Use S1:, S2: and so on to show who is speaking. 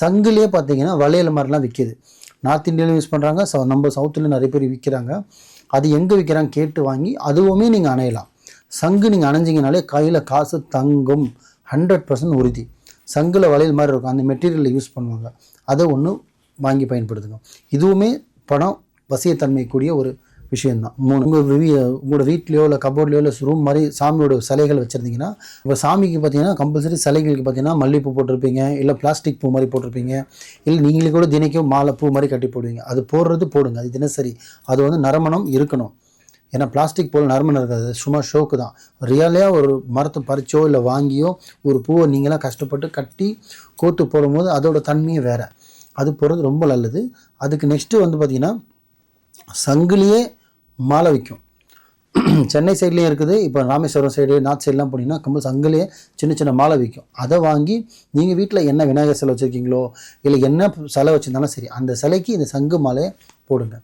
S1: சங்குலேயே பார்த்தீங்கன்னா வளையல் மாதிரிலாம் விற்கிது நார்த் இந்தியாவிலும் யூஸ் பண்ணுறாங்க ச நம்ம சவுத்துலேயும் நிறைய பேர் விற்கிறாங்க அது எங்கே விற்கிறாங்க கேட்டு வாங்கி அதுவுமே நீங்கள் அணையலாம். சங்கு நீங்கள் அணைஞ்சிங்கனாலே கையில் காசு தங்கும். ஹண்ட்ரட் பர்சன்ட் உறுதி. சங்கில் வளையல் மாதிரி இருக்கும். அந்த மெட்டீரியலில் யூஸ் பண்ணுவாங்க. அதை ஒன்று வாங்கி பயன்படுத்துங்க. இதுவுமே பணம் வசியத்தன்மை கூடிய ஒரு விஷயம்தான் மூணு உங்கள் வீ உங்களோட வீட்லேயோ இல்லை கபோர்ட்லேயோ இல்லை ரூம் மாதிரி சாமியோட சிலைகள் வச்சுருந்தீங்கன்னா இப்போ சாமிக்கு பார்த்தீங்கன்னா கம்பல்சரி சிலைகளுக்கு பார்த்தீங்கன்னா மல்லிகைப்பூ போட்டிருப்பீங்க இல்லை பிளாஸ்டிக் பூ மாதிரி போட்டிருப்பீங்க இல்லை நீங்களே கூட தினைக்கும் மாலை பூ மாதிரி கட்டி போடுவீங்க. அது போடுறது போடுங்க அது தினசரி. அது வந்து நறுமணம் இருக்கணும். ஏன்னா பிளாஸ்டிக் போல் நறுமணம் இருக்காது சும்மா ஷோக்கு தான். ரியலாக ஒரு மரத்தை பறிச்சோ இல்லை வாங்கியோ ஒரு பூவை நீங்களாம் கஷ்டப்பட்டு கட்டி கோத்து போடும்போது அதோட தன்மையே வேறு. அது போடுறது ரொம்ப நல்லது. அதுக்கு நெக்ஸ்ட்டு வந்து பார்த்திங்கன்னா சங்கிலியே மாலை விற்கும் சென்னை சைட்லேயும் இருக்குது. இப்போ ராமேஸ்வரம் சைடு நார்த் சைட்லாம் போனீங்கன்னா கம்பல் அங்கேயே சின்ன சின்ன மாலை விற்கும் அதை வாங்கி நீங்கள் வீட்டில் என்ன விநாயகர் சிலை வச்சுருக்கீங்களோ இல்லை என்ன சிலை வச்சுருந்தாலும் சரி அந்த சிலைக்கு இந்த சங்கு மாலையை போடுங்க.